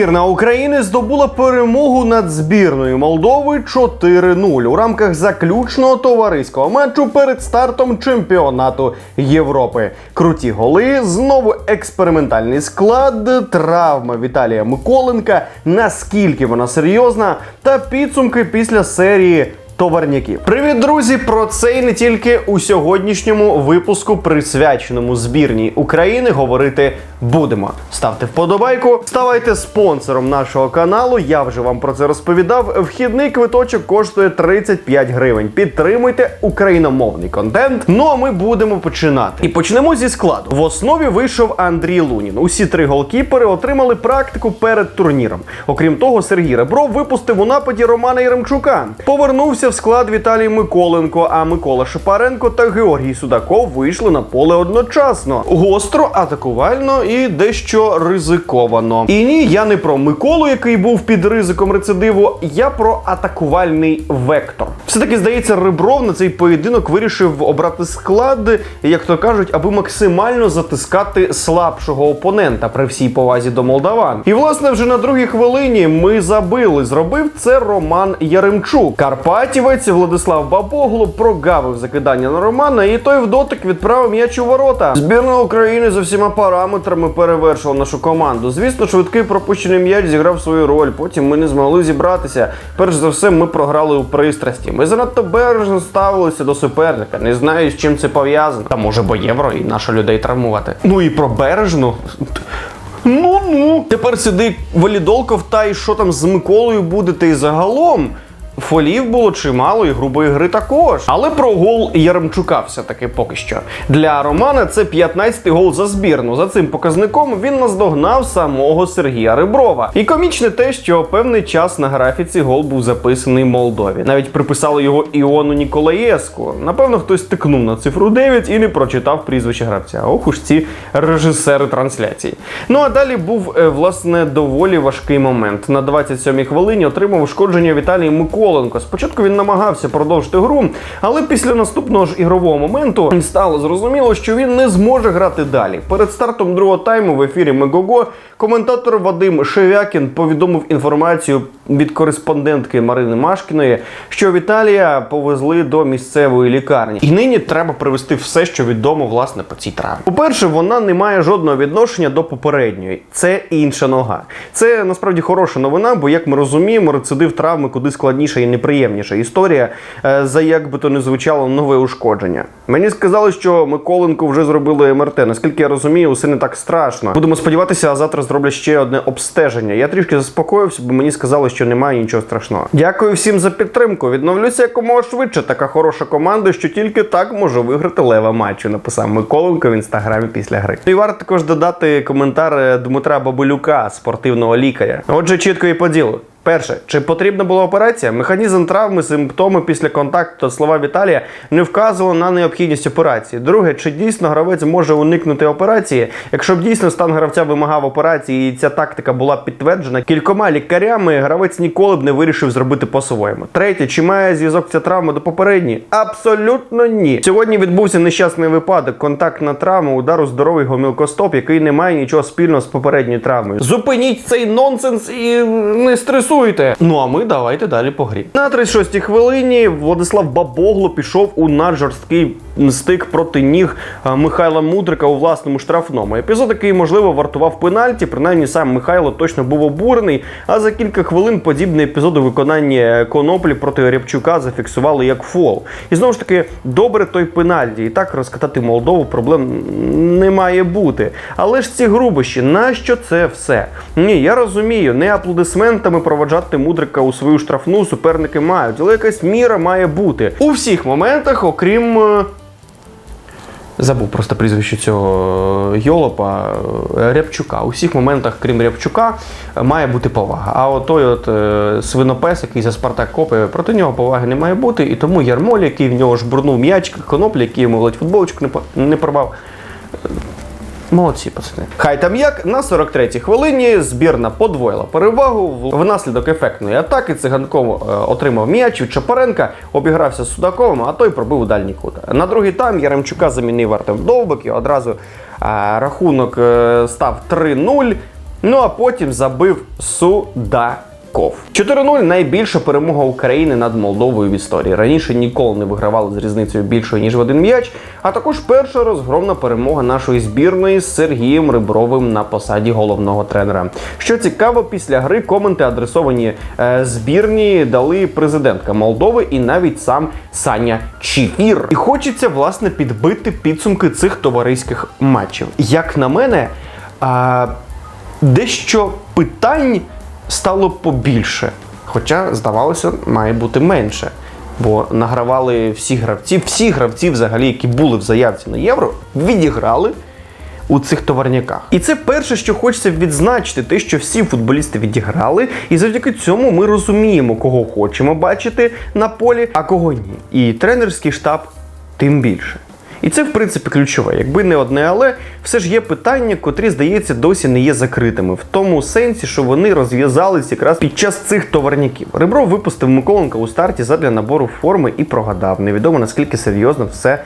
Збірна України здобула перемогу над збірною Молдови 4-0 у рамках заключного товариського матчу перед стартом чемпіонату Європи. Круті голи, знову експериментальний склад, травма Віталія Миколенка. Наскільки вона серйозна, та підсумки після серії товарняків. Привіт, друзі! Про це і не тільки у сьогоднішньому випуску, присвяченому збірній України, говорити будемо. Ставте вподобайку, ставайте спонсором нашого каналу. Я вже вам про це розповідав. Вхідний квиточок коштує 35 гривень. Підтримуйте україномовний контент. Ну а ми будемо починати. І почнемо зі складу. В основі вийшов Андрій Лунін. Усі три голкіпери отримали практику перед турніром. Окрім того, Сергій Ребров випустив у нападі Романа Яремчука. Повернувся в склад Віталій Миколенко, а Микола Шипаренко та Георгій Судаков вийшли на поле одночасно. Гостро, атакувально і дещо ризиковано. І ні, я не про Миколу, який був під ризиком рецидиву, я про атакувальний вектор. Все-таки здається, Ребров на цей поєдинок вирішив обрати склад, як то кажуть, аби максимально затискати слабшого опонента при всій повазі до молдаван. І власне вже на другій хвилині ми забили. Зробив це Роман Яремчук. Карпатівець Владислав Бабоглу прогавив закидання на Романа, і той в дотик відправив м'яч у ворота. Збірна України за всіма параметрами перевершила нашу команду. Звісно, швидкий пропущений м'яч зіграв свою роль. Потім ми не змогли зібратися. Перш за все, ми програли у пристрасті. Ми занадто бережно ставилися до суперника. Не знаю, з чим це пов'язано. Та може, бо євро і наші людей травмувати. Ну і про бережну. Ну ну. Тепер сиди валідолков та й що там з Миколою будете і загалом. Фолів було чимало і грубої гри також. Але про гол Яремчука все-таки поки що. Для Романа це 15-й гол за збірну. За цим показником він наздогнав самого Сергія Реброва. І комічне те, що певний час на графіці гол був записаний Молдові. Навіть приписали його Іону Ніколаєску. Напевно, хтось тикнув на цифру 9 і не прочитав прізвище гравця. Ох уж ці режисери трансляцій. Ну а далі був е, власне доволі важкий момент. На 27-й хвилині отримав ушкодження Віталій Миколенко. Спочатку він намагався продовжити гру, але після наступного ж ігрового моменту стало зрозуміло, що він не зможе грати далі. Перед стартом другого тайму в ефірі Мегого коментатор Вадим Шевякін повідомив інформацію від кореспондентки Марини Машкіної, що Віталія повезли до місцевої лікарні. І нині треба привести все, що відомо власне по цій травмі. По-перше, вона не має жодного відношення до попередньої. Це інша нога. Це насправді хороша новина, бо як ми розуміємо, рецидив травми куди складніша і неприємніша історія, е, за як би то не звучало нове ушкодження. Мені сказали, що Миколенко вже зробили МРТ. Наскільки я розумію, усе не так страшно. Будемо сподіватися, а завтра зроблять ще одне обстеження. Я трішки заспокоївся, бо мені сказали, що немає нічого страшного. Дякую всім за підтримку. Відновлюся якомога швидше. Така хороша команда, що тільки так може виграти лева матчу. Написав Миколенко в інстаграмі після гри. І варто також додати коментар е, Дмитра Бабилюка, спортивного лікаря. Отже, чітко і по ділу. Перше, чи потрібна була операція? Механізм травми, симптоми після контакту та слова Віталія не вказували на необхідність операції. Друге, чи дійсно гравець може уникнути операції? Якщо б дійсно стан гравця вимагав операції, і ця тактика була підтверджена кількома лікарями, гравець ніколи б не вирішив зробити по-своєму. Третє, чи має зв'язок ця травма до попередньої? Абсолютно ні. Сьогодні відбувся нещасний випадок. Контактна травма, удар у здоровий гомілкостоп, який не має нічого спільного з попередньою травмою. Зупиніть цей нонсенс і не стресуйте. Ну а ми давайте далі по грі. На 36-й хвилині Владислав Бабогло пішов у наджорсткий стик проти ніг е, Михайла Мудрика у власному штрафному. Епізод, який можливо вартував пенальті, принаймні сам Михайло точно був обурений. А за кілька хвилин подібний епізод у виконанні Коноплі проти Рябчука зафіксували як фол. І знову ж таки, добре той пенальті. І так розкатати Молдову проблем не має бути. Але ж ці грубощі, нащо це все? Ні, я розумію, не аплодисментами проводжати мудрика у свою штрафну суперники мають, але якась міра має бути у всіх моментах, окрім. Е, Забув просто прізвище цього Йолопа е, Рябчука. У всіх моментах, крім Рябчука, е, має бути повага. А от той от е, свинопес, який за Спартак копає, проти нього поваги не має бути. І тому Ярмоль, який в нього жбурнув м'яч, коноплі, який йому ледь футболочку не порвав. Молодці, пацани. Хай там як на 43-й хвилині збірна подвоїла перевагу внаслідок ефектної атаки. Циганков е, отримав м'яч від Чапаренка, обігрався з Судаковим, а той пробив у дальній кут. На другий тайм Яремчука замінив Артем Довбик і одразу е, рахунок е, став 3-0. Ну а потім забив Судаков. 4-0 найбільша перемога України над Молдовою в історії. Раніше ніколи не вигравали з різницею більшою ніж в один м'яч. А також перша розгромна перемога нашої збірної з Сергієм Рибровим на посаді головного тренера. Що цікаво, після гри коменти адресовані е, збірні дали президентка Молдови і навіть сам Саня Чіфір. І хочеться власне підбити підсумки цих товариських матчів. Як на мене, а, дещо питань стало побільше. Хоча, здавалося, має бути менше. Бо награвали всі гравці, всі гравці, взагалі, які були в заявці на євро, відіграли у цих товарняках. І це перше, що хочеться відзначити, те, що всі футболісти відіграли, і завдяки цьому ми розуміємо, кого хочемо бачити на полі, а кого ні. І тренерський штаб тим більше. І це, в принципі, ключове. Якби не одне, але все ж є питання, котрі, здається, досі не є закритими. В тому сенсі, що вони розв'язались якраз під час цих товарняків. Ребро випустив Миколенка у старті задля набору форми і прогадав. Невідомо наскільки серйозно все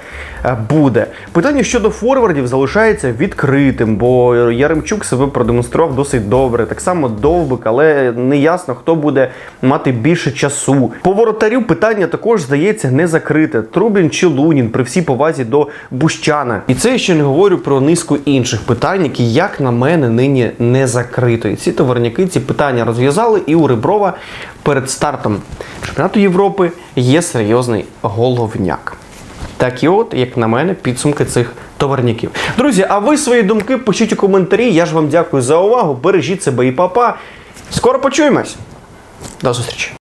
е, буде. Питання щодо форвардів залишається відкритим, бо Яремчук себе продемонстрував досить добре. Так само довбик, але не ясно, хто буде мати більше часу. По воротарю питання також здається не закрите. Трубін чи Лунін при всій повазі до Бущана. І це я ще не говорю про низку інших питань, які, як на мене, нині не закрито. Ці товарняки ці питання розв'язали, і у Реброва перед стартом чемпіонату Європи є серйозний головняк. Так і от, як на мене, підсумки цих товарняків. Друзі, а ви свої думки пишіть у коментарі. Я ж вам дякую за увагу. Бережіть себе і папа. Скоро почуємось. До зустрічі!